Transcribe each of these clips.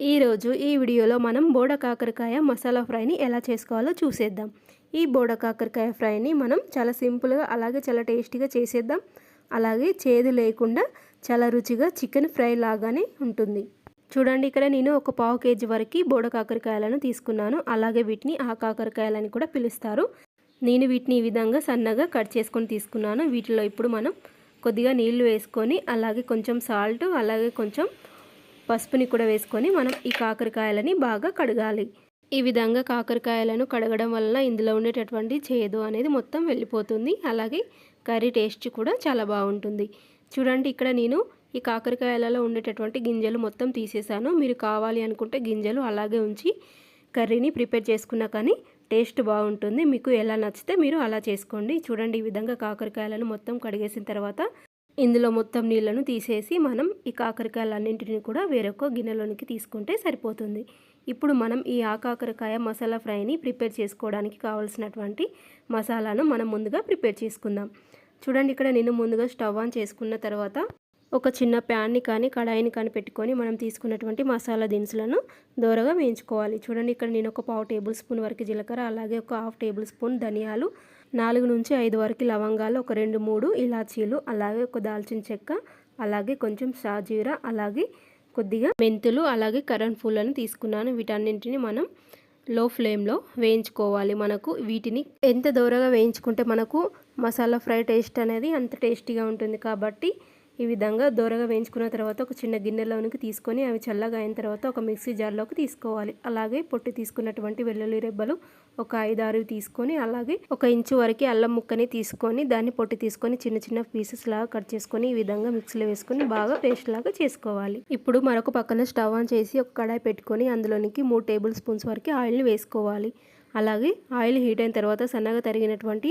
ఈరోజు ఈ వీడియోలో మనం బోడ కాకరకాయ మసాలా ఫ్రైని ఎలా చేసుకోవాలో చూసేద్దాం. ఈ బోడ కాకరకాయ ఫ్రైని మనం చాలా సింపుల్గా అలాగే చాలా టేస్టీగా చేసేద్దాం. అలాగే చేదు లేకుండా చాలా రుచిగా చికెన్ ఫ్రై లాగానే ఉంటుంది. చూడండి ఇక్కడ నేను ఒక పావు కేజీ వరకు బోడ కాకరకాయలను తీసుకున్నాను. అలాగే వీటిని ఆ కాకరకాయలని కూడా పిలుస్తారు. నేను వీటిని ఈ విధంగా సన్నగా కట్ చేసుకొని తీసుకున్నాను. వీటిలో ఇప్పుడు మనం కొద్దిగా నీళ్ళు వేసుకొని అలాగే కొంచెం సాల్ట్ అలాగే కొంచెం పసుపుని కూడా వేసుకొని మనం ఈ కాకరకాయలని బాగా కడగాలి. ఈ విధంగా కాకరకాయలను కడగడం వల్ల ఇందులో ఉండేటటువంటి చేదు అనేది మొత్తం వెళ్ళిపోతుంది. అలాగే కర్రీ టేస్ట్ కూడా చాలా బాగుంటుంది. చూడండి ఇక్కడ నేను ఈ కాకరకాయలలో ఉండేటటువంటి గింజలు మొత్తం తీసేసాను. మీరు కావాలి అనుకుంటే గింజలు అలాగే ఉంచి కర్రీని ప్రిపేర్ చేసుకున్నా కానీ టేస్ట్ బాగుంటుంది. మీకు ఎలా నచ్చితే మీరు అలా చేసుకోండి. చూడండి ఈ విధంగా కాకరకాయలను మొత్తం కడిగేసిన తర్వాత ఇందులో మొత్తం నీళ్ళను తీసేసి మనం ఈ కాకరకాయలన్నింటినీ కూడా వేరొక గిన్నెలోనికి తీసుకుంటే సరిపోతుంది. ఇప్పుడు మనం ఈ ఆకాకరకాయ మసాలా ఫ్రైని ప్రిపేర్ చేసుకోవడానికి కావాల్సినటువంటి మసాలాను మనం ముందుగా ప్రిపేర్ చేసుకుందాం. చూడండి ఇక్కడ నేను ముందుగా స్టవ్ ఆన్ చేసుకున్న తర్వాత ఒక చిన్న ప్యాన్ని కానీ కడాయిని కానీ పెట్టుకొని మనం తీసుకున్నటువంటి మసాలా దినుసులను దూరగా వేయించుకోవాలి. చూడండి ఇక్కడ నేను ఒక పావు టేబుల్ స్పూన్ వరకు జీలకర్ర అలాగే ఒక హాఫ్ టేబుల్ స్పూన్ ధనియాలు నాలుగు నుంచి ఐదు వరకు లవంగాలు ఒక రెండు మూడు ఇలాచీలు అలాగే ఒక దాల్చిన చెక్క అలాగే కొంచెం షాజీరా అలాగే కొద్దిగా మెంతులు అలాగే కరణ్ పూలను తీసుకున్నాను. వీటన్నింటిని మనం లో ఫ్లేమ్లో వేయించుకోవాలి. మనకు వీటిని ఎంత దూరగా వేయించుకుంటే మనకు మసాలా ఫ్రై టేస్ట్ అనేది అంత టేస్టీగా ఉంటుంది కాబట్టి ఈ విధంగా దూరగా వేయించుకున్న తర్వాత ఒక చిన్న గిన్నెలోనికి తీసుకొని అవి చల్లగా అయిన తర్వాత ఒక మిక్సీ జార్లోకి తీసుకోవాలి. అలాగే పొట్టి తీసుకున్నటువంటి వెల్లుల్లి రెబ్బలు ఒక ఐదు ఆరు తీసుకొని అలాగే ఒక ఇంచు వరకు అల్లం ముక్కని తీసుకొని దాన్ని పొట్టి తీసుకొని చిన్న చిన్న పీసెస్ లాగా కట్ చేసుకొని ఈ విధంగా మిక్సీలో వేసుకొని బాగా పేస్ట్ లాగా చేసుకోవాలి. ఇప్పుడు మరొక పక్కన స్టవ్ ఆన్ చేసి ఒక కడాయి పెట్టుకొని అందులోనికి మూడు టేబుల్ స్పూన్స్ వరకు ఆయిల్ని వేసుకోవాలి. అలాగే ఆయిల్ హీట్ అయిన తర్వాత సన్నగా తరిగినటువంటి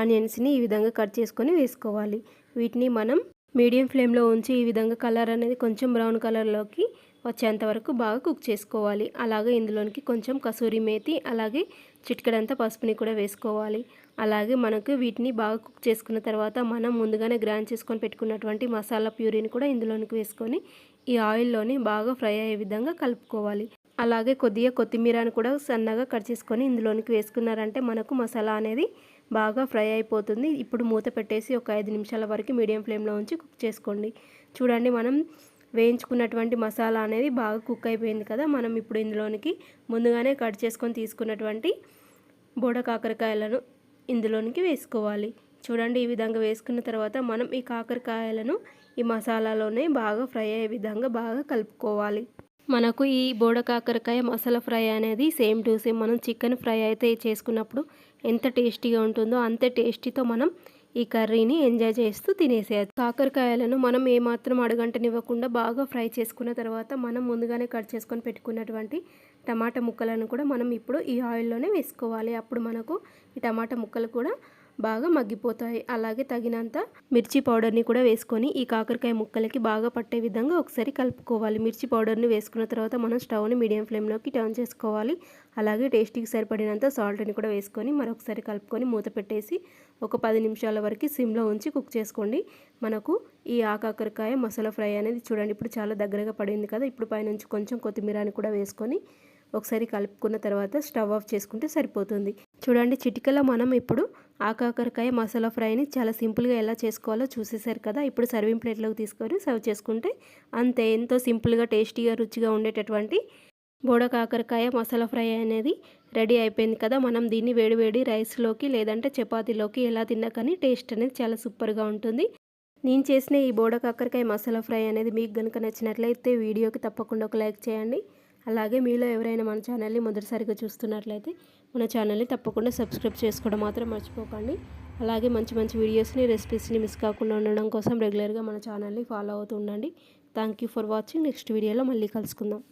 ఆనియన్స్ని ఈ విధంగా కట్ చేసుకొని వేసుకోవాలి. వీటిని మనం మీడియం ఫ్లేమ్లో ఉంచి ఈ విధంగా కలర్ అనేది కొంచెం బ్రౌన్ కలర్లోకి వచ్చేంత వరకు బాగా కుక్ చేసుకోవాలి. అలాగే ఇందులోనికి కొంచెం కసూరి మేతి అలాగే చిటికడంత పసుపుని కూడా వేసుకోవాలి. అలాగే మనకు వీటిని బాగా కుక్ చేసుకున్న తర్వాత మనం ముందుగానే గ్రైండ్ చేసుకొని పెట్టుకున్నటువంటి మసాలా ప్యూరీని కూడా ఇందులోనికి వేసుకొని ఈ ఆయిల్లోని బాగా ఫ్రై అయ్యే విధంగా కలుపుకోవాలి. అలాగే కొద్దిగా కొత్తిమీరని కూడా సన్నగా కట్ చేసుకొని ఇందులోనికి వేసుకున్నారంటే మనకు మసాలా అనేది బాగా ఫ్రై అయిపోతుంది. ఇప్పుడు మూత పెట్టేసి ఒక ఐదు నిమిషాల వరకు మీడియం ఫ్లేమ్లో ఉంచి కుక్ చేసుకోండి. చూడండి మనం వేయించుకున్నటువంటి మసాలా అనేది బాగా కుక్ అయిపోయింది కదా! మనం ఇప్పుడు ఇందులోనికి ముందుగానే కట్ చేసుకొని తీసుకున్నటువంటి బోడ కాకరకాయలను ఇందులోనికి వేసుకోవాలి. చూడండి ఈ విధంగా వేసుకున్న తర్వాత మనం ఈ కాకరకాయలను ఈ మసాలాలోనే బాగా ఫ్రై అయ్యే విధంగా బాగా కలుపుకోవాలి. మనకు ఈ బోడ కాకరకాయ మసాలా ఫ్రై అనేది సేమ్ టు సేమ్ మనం చికెన్ ఫ్రై అయితే చేసుకున్నప్పుడు ఎంత టేస్టీగా ఉంటుందో అంతే టేస్టీతో మనం ఈ కర్రీని ఎంజాయ్ చేస్తూ తినేసేయచ్చు. కాకరకాయలను మనం ఏమాత్రం అడగంటనివ్వకుండా బాగా ఫ్రై చేసుకున్న తర్వాత మనం ముందుగానే కట్ చేసుకొని పెట్టుకున్నటువంటి టమాటా ముక్కలను కూడా మనం ఇప్పుడు ఈ ఆయిల్లోనే వేసుకోవాలి. అప్పుడు మనకు ఈ టమాటా ముక్కలు కూడా బాగా మగ్గిపోతాయి. అలాగే తగినంత మిర్చి పౌడర్ని కూడా వేసుకొని ఈ కాకరకాయ ముక్కలకి బాగా పట్టే విధంగా ఒకసారి కలుపుకోవాలి. మిర్చి పౌడర్ని వేసుకున్న తర్వాత మనం స్టవ్ని మీడియం ఫ్లేమ్లోకి టర్న్ చేసుకోవాలి. అలాగే టేస్టీకి సరిపడినంత సాల్ట్ని కూడా వేసుకొని మరొకసారి కలుపుకొని మూత పెట్టేసి ఒక పది నిమిషాల వరకు సిమ్లో ఉంచి కుక్ చేసుకోండి. మనకు ఈ ఆకాకరకాయ మసాలా ఫ్రై అనేది చూడండి ఇప్పుడు చాలా దగ్గరగా పడింది కదా. ఇప్పుడు పైనుంచి కొంచెం కొత్తిమీరని కూడా వేసుకొని ఒకసారి కలుపుకున్న తర్వాత స్టవ్ ఆఫ్ చేసుకుంటే సరిపోతుంది. చూడండి చిటికలో మనం ఇప్పుడు ఆకాకరకాయ మసాలా ఫ్రైని చాలా సింపుల్గా ఎలా చేసుకోవాలో చూసేసారు కదా. ఇప్పుడు సర్వింగ్ ప్లేట్లోకి తీసుకొని సర్వ్ చేసుకుంటే అంతే ఎంతో సింపుల్గా టేస్టీగా రుచిగా ఉండేటటువంటి బోడ కాకరకాయ మసాలా ఫ్రై అనేది రెడీ అయిపోయింది కదా. మనం దీన్ని వేడివేడి రైస్లోకి లేదంటే చపాతీలోకి ఎలా తిన్నా కానీ టేస్ట్ అనేది చాలా సూపర్గా ఉంటుంది. నేను చేసిన ఈ బోడ కాకరకాయ మసాలా ఫ్రై అనేది మీకు కనుక నచ్చినట్లయితే వీడియోకి తప్పకుండా ఒక లైక్ చేయండి. అలాగే మీలో ఎవరైనా మన ఛానల్ని మొదటిసారిగా చూస్తున్నట్లయితే మన ఛానల్ని తప్పకుండా సబ్స్క్రైబ్ చేసుకోవడం మాత్రం మర్చిపోకండి. అలాగే మంచి మంచి వీడియోస్ని రెసిపీస్ని మిస్ కాకుండా ఉండడం కోసం రెగ్యులర్గా మన ఛానల్ని ఫాలో అవుతూ ఉండండి. Thank you for watching. Next వీడియోలో మళ్ళీ కలుసుకుందాం.